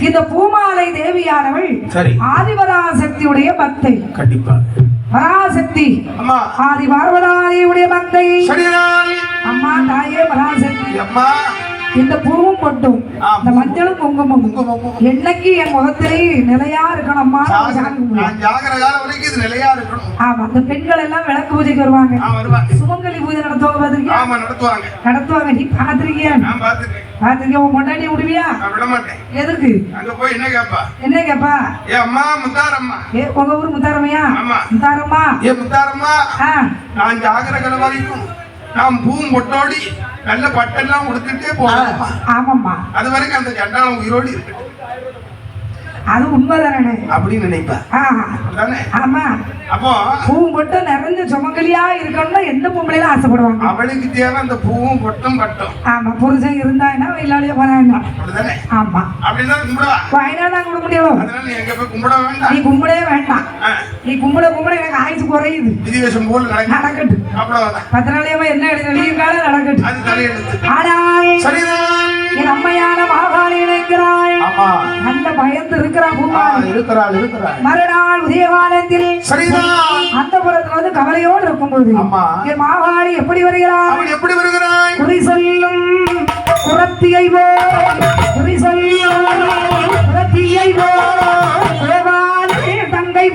இந்த பூமாலை தேவியானவள் சரி. ஆதிபராசக்தியுடைய பக்தை கண்டிப்பா. பராசக்தி. அம்மா. ஆதி பார்வதாதியுடைய பக்தை அம்மா தாயே பராசக்தி. அம்மா. இந்த பூவும் பொட்டும் ஆ, இந்த மஞ்சளும் குங்குமம். என்னைக்கு என் முகத்திலே நிலையா இருக்கணும் ஆமா அந்த பெண்கள் எல்லாம் விளக்கு பூஜைக்கு வருவாங்க. சுமங்கலி பூஜை நடத்துவாங்க பாத்திருக்கியா? ஆமா நடத்துவாங்க. நீ பாத்திருக்கியா? பாத்திருக்கியா? உன் முன்னாடி விடுவியா? நான் விட மாட்டேன். எதுக்கு? அங்க போய் என்ன கேப்பா? என்ன கேப்பா? ஏ அம்மா முத்தாரம்மா. ஏ உங்க ஊர் முத்தாரம்மையா? ஆமா. முத்தாரம்மா? ஏ முத்தாரம்மா. நான் ஜாகிர காலம் வரைக்கும் நான் பூவும் பொட்டோடி நல்ல பட்டெல்லாம் உடுத்துட்டே போவேன்மா ஆமாம்மா. அது வரைக்கும் அந்த சண்டாளம் உயிரோடு இருக்கட்டும். அது உண்மைதானே? அப்படின்னு நினைப்பா. ஆ. தானே ஆமா. அப்போ பூவும் மட்டும் நிறைஞ்ச சுமங்கலியா இருக்கணும்னா எந்த பொம்பளையில ஆசைப்படுவாங்க? அவளுக்கு தேவை அந்த பூவும் பொட்டும் பட்டும். ஆமா புருஷன் இருந்தா என்ன இல்லாலே போனா ஆமா. அப்படின்னா கும்பிடுவா? வயநாடு கொடுக்க முடியும். கும்பிட நீ கும்பிடவே? வேண்டாம். நீ கும்பிட கும்பிட எனக்கு ஆயுசு குறையுது. விதிவேஷம் போல் நடக்க நடக்கட்டு அவ்வளவுதான். பத்து நாளையமா என்ன எழுதி எழுதியிருக்காலும் நடக்கட்டு அது தலையெழுத்து. ஆனால் என் அம்மையான மாகாளி நினைக்கிறாள் ஆமா. நல்ல பயந்து இருக்கிறா பூமாரி இருக்கிறாள் இருக்கிறாள். மறுநாள் உதய காலத்தில் சரிதான். அந்த புறத்துல வந்து கவலையோடு இருக்கும்போது ஆமா. என் மாகாளி எப்படி வருகிறாள்? எப்படி வருகிறாய் குறி சொல்லும் குரத்தியை போல் குறி சொல்லும் குரத்தியை தேவாலே தங்கை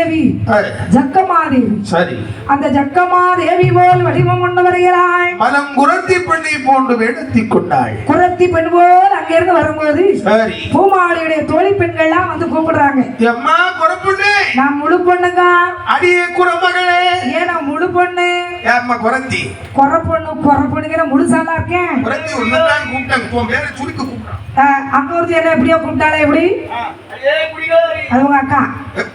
தேவி. ஜக்கமாதேவி சரி. அந்த ஜக்கமாதேவி போல் வடிவம் கொண்டு வருகிறாள் மனம் குரத்தி பெண்ணை போன்று வேடத்தி கொண்டாள். குரத்தி பெண் போல் அங்கிருந்து வரும்போது சரி. பூமாளியுடைய தோழி பெண்கள்லாம் வந்து கூப்பிடுறாங்க. எம்மா குறப்புண்ணே நான் முழு பொண்ணுங்க. அடியே குறமகளே ஏன் நான் முழு பொண்ணு? ஏம்மா குரத்தி குறை பொண்ணு குறை பொண்ணுங்கிற முழுசாலா இருக்கேன் குரத்தி ஒண்ணுதான் கூப்பிட்டாங்க உன் பேரை சுருக்க கூப்பிட்டான் அங்க ஒருத்தி என்ன எப்படியோ கூப்பிட்டாலே எப்படி? அது உங்க அக்கா.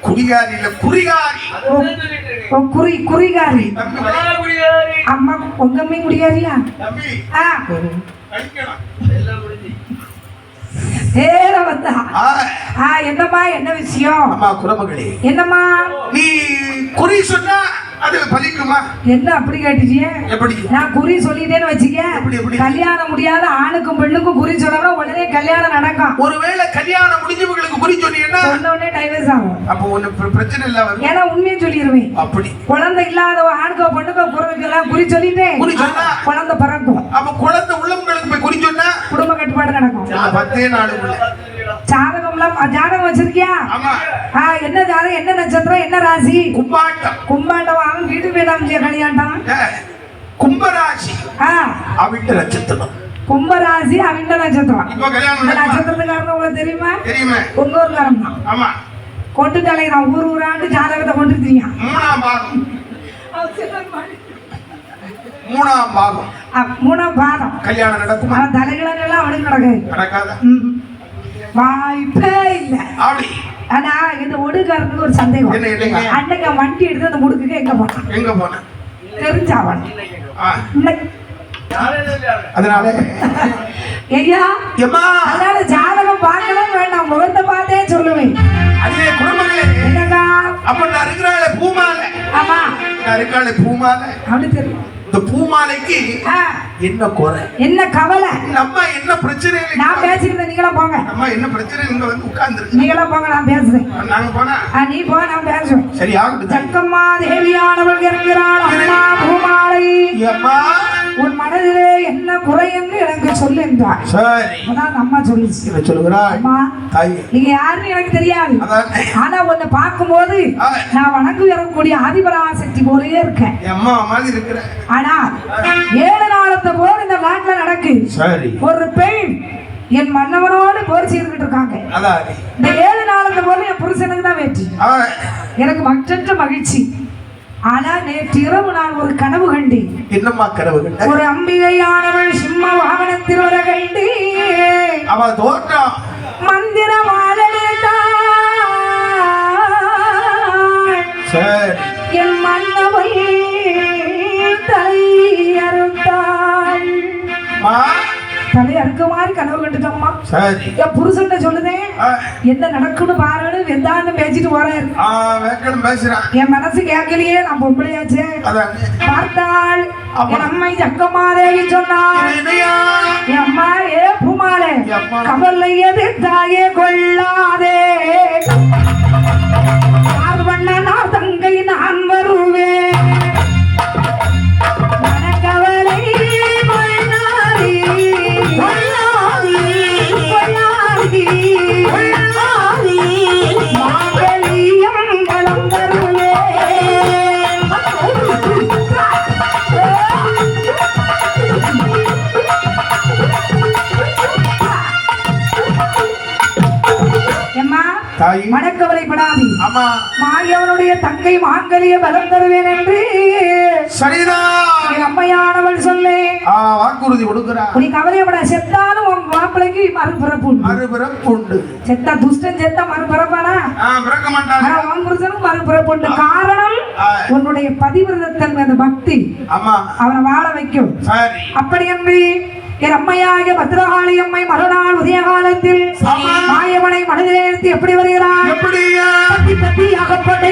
குடிகாரி இல்ல குறிகாரி ஓ, ஓ, குறி குறிகாரி. அம்மா உங்க அம்மையும் குடிகாரியா? நேர வந்தா. என்னம்மா என்ன விஷயம்? அம்மா என்னம்மா? நீ குறி சொன்னா அது பலிக்குமா? என்ன அப்படி கேட்டுச்சியே எப்படி? நான் குறி சொல்லிட்டேன்னு வச்சுக்க? கல்யாணம் முடியாத ஆணுக்கும் பெண்ணுக்கும் குறி சொன்னோம்னா உடனே கல்யாணம் நடக்கும். ஒருவேளை கல்யாணம் முடிஞ்சவங்களுக்கு குறி சொன்னீங்கன்னா சொன்ன உடனே டைவர்ஸ் ஆகும். அப்போ ஒண்ணு பிர- பிரச்சனை இல்ல ஏன்னா உண்மையை சொல்லிடுவேன் அப்படி. குழந்தை இல்லாத ஆணுக்கோ பெண்ணுக்கோ குறைக்கலாம் குறி சொல்லிட்டேன். குறி சொன்னா? குழந்தை பிறக்கும். அப்ப குழந்தை உள்ளவங்களுக்கு போய் குறி சொன்னா? குடும்ப கட்டுப்பாடு நடக்கும். பத்தே நாளுக்குள்ள. ஜாதகம்லாம் ஜாதகம் வச்சிருக்கியா? என்ன ஜாதகம் என்ன நட்சத்திரம் என்ன ராசி? கும்பாட்டம். கும்பாண்டம் அவன் வீட்டு போயிடாம கல்யாண்டம் ஏ, கும்பராசி. ஆ. அவிட்ட நட்சத்திரம். கும்பராசி அவிண்ட நட்சத்திரம். கல்யாணம்? நட்சத்திரத்துக்காரன் உங்களுக்கு தெரியுமா? தெரியுமே. உங்க ஊர்காரன் தான். ஆமா. கொண்டு தலைகிறான் ஊர் ஊராண்டு ஜாதகத்தை கொண்டு தெரியும் மூணாம் பாகம். மூணாம் பாகம். மூணாம் பாதம் கல்யாணம் நடக்குமா? தலைகளெல்லாம் அவனுக்கு நடக்காது. நடக்காதா. வாய்ப்பே இல்லை. அப்படி. ஆனா இந்த ஒடுக்காரனுக்கு ஒரு சந்தேகம். அன்னைக்கு வண்டி எடுத்து அந்த முடுக்குக்கு எங்க போனான்? எங்க போன தெரிஞ்சாவன் அதனால? ஐயா அதனால ஜாதகம் பார்க்கலாம் வேண்டாம். முகத்தை பார்த்தே சொல்லுவேன். அதே குடும்பங்களே. என்னக்கா அப்ப நான் இருக்கிறாளே பூமாலை. ஆமா. நான் இருக்காளே பூமாலை. அப்படி தெரியும் இந்த பூமாலைக்கு ஆ, என்ன குறை? என்ன கவலை? நம்ம என்ன பிரச்சனை நான் பேசிக்கிறேன் நீங்களும் போங்க. நம்ம என்ன பிரச்சனை நீங்க வந்து உட்கார்ந்துருக்கு? நீங்களும் போங்க நான் பேசுறேன். நாங்க போனா? நீ போ நான் பேசுவேன் சரி ஆகட்டும். சக்கம்மா தேவியானவள் இறங்கிறாள் அம்மா பூமாலை. அம்மா உன் மனதிலே என்ன குறைன்னு எனக்கு சொல்லு என்றார் சரி. அதான் அம்மா சொல்லுச்சு என்ன சொல்லுகிறாய்? அம்மா தாய். நீங்க யாருன்னு எனக்கு தெரியாது. அதான். ஆனா உன்னை பார்க்கும்போது. நான் வணங்கு வரக்கூடிய ஆதிபராசக்தி போலயே இருக்கேன். என் அம்மா மாதிரி இருக்கிற. ஆனா ஏழு நாளத்தை போல இந்த நாட்டுல நடக்கு. சரி. ஒரு பெண் என் மன்னவனோடு போர் செய்துகிட்டு இருக்காங்க. இந்த ஏழு நாளத்தை போல என் புருஷனுக்கு தான் வெற்றி எனக்கு மற்றற்ற மகிழ்ச்சி. ஆனா நேற்று இரவு நான் ஒரு கனவு கண்டேன். என்னம்மா கனவு கண்ட? ஒரு அம்பிகையானவள் சிம்ம வாகனத்தில் வர கண்டு. அவ தோற்றம் மந்திர சரி. என் மன்னவள் தலை அறுத்தாள். தலை அறுக்க மாதிரி கனவு கண்டுட்டோம்மா. என் புருஷன் சொல்லுதேன் என்ன நடக்குன்னு பாருன்னு வெந்தான்னு பேசிட்டு போறேன் என் மனசு கேட்கலையே நான் பொம்பளையாச்சே. பார்த்தாள் அம்மா. என் அம்மை சக்கமாதேவி சொன்னாள் இனியா என் அம்மா ஏ பூமாலே அம்மா. கவலை எது தாயே கொள்ளாதே. தாய் மனக்கவலைப்படாதே ஆமா. மாயவனுடைய தங்கை மாங்கலிய பலம் தருவேன் என்று சரிதான் அம்மையானவள் சொல்லு. வாக்குறுதி கொடுக்கிறா நீ கவலையப்பட செத்தாலும் உன் மாப்பிளைக்கு மறுபிறப்பு. மறுபிறப்பு உண்டு. செத்தா துஷ்டன் செத்தா மறுபிறப்பானா பிறக்க மாட்டாங்க ஆனா உன் புருஷனும் மறுபிறப்பு உண்டு. காரணம். உன்னுடைய பதிவிரதத்தன்மை அந்த பக்தி. ஆமா. அவனை வாழ வைக்கும். அப்படி என்று என் அம்மையாகிய பத்ரகாளி அம்மை மறுநாள் உதய காலத்தில் மாயவனை மனதிலே நிறுத்தி எப்படி வருகிறார் பத்தி அகப்பட்டை